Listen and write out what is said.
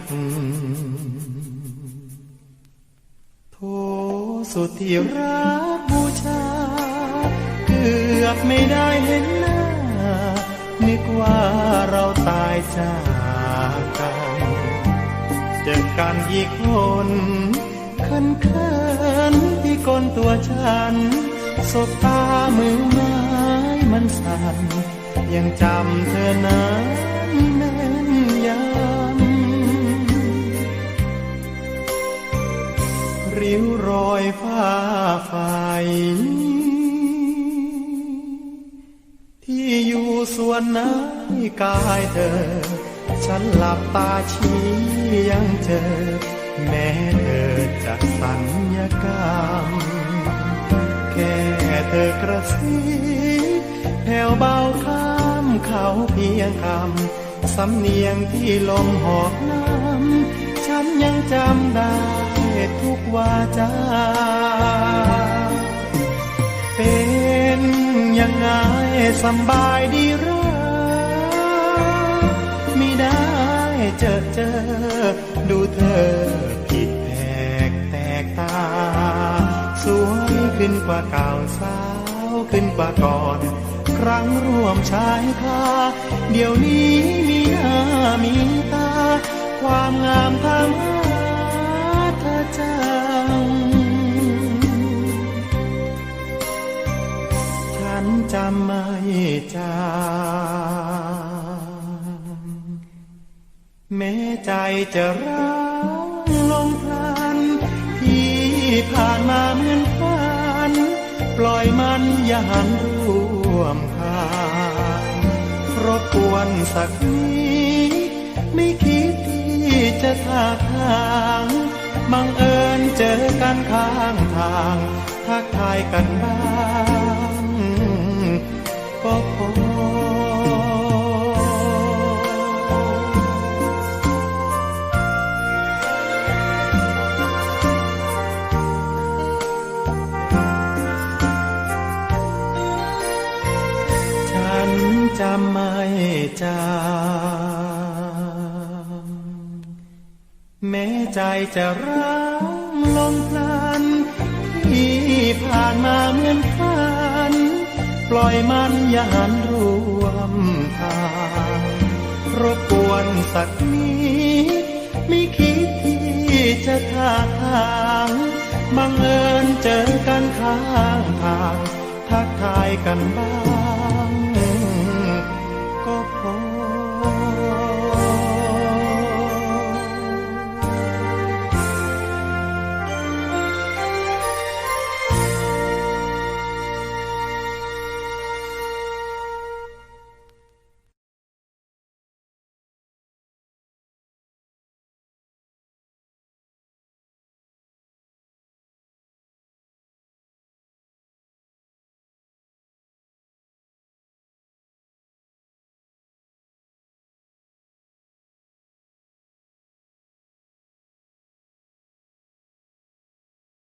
ก โทสุดที่รักบูชา เกือบไม่ได้เห็นหน้า นึกว่าเราตายจากกันเจอกันอีกคนเขินเคินที่กนตัวฉัน สบตามือไม้มันสั่นยังจำเธอนะ ไฟที่อยู่ส่วนไหนกายเธอ ฉันหลับตาชี้ยังเจอ แม้เธอจะสัญญกรรม แค่เธอกระซิบแผ่วเบาข้ามเขาเพียงคำ สำเนียงที่ลมหอบน้ำ ฉันยังจำได้ ทุกวาจา เป็นยังไงสบายดีรือไม่ได้เจอเจอ ดูเธอผิดแปลกแตกตา สวยขึ้นกว่าเก่าสาวขึ้นกว่าก่อนครั้งร่วมชายคาเดี๋ยวนี้มีหน้ามีตา ความงามทำหาเธอ จัง ฉันจำไม่จางแม้ใจจะร้างลงพลันที่ผ่านมาเหมือนฝัน ปล่อยมันอย่าหันร่วมคางรบกวนสักนิดไม่คิดที่จะทาทาง บังเอิญเจอกันข้างทาง ทักทายกันบ้างก็พอฉันจำไม่จา แม้ใจจะร้างลงพลันที่ผ่านมาเหมือนฝัน ปล่อยมันอย่าหันรวมทางรบกวนสักนิดไม่คิดที่จะท่าทางบังเอิญเจอกันข้างทาง ทักทายกันบ้าง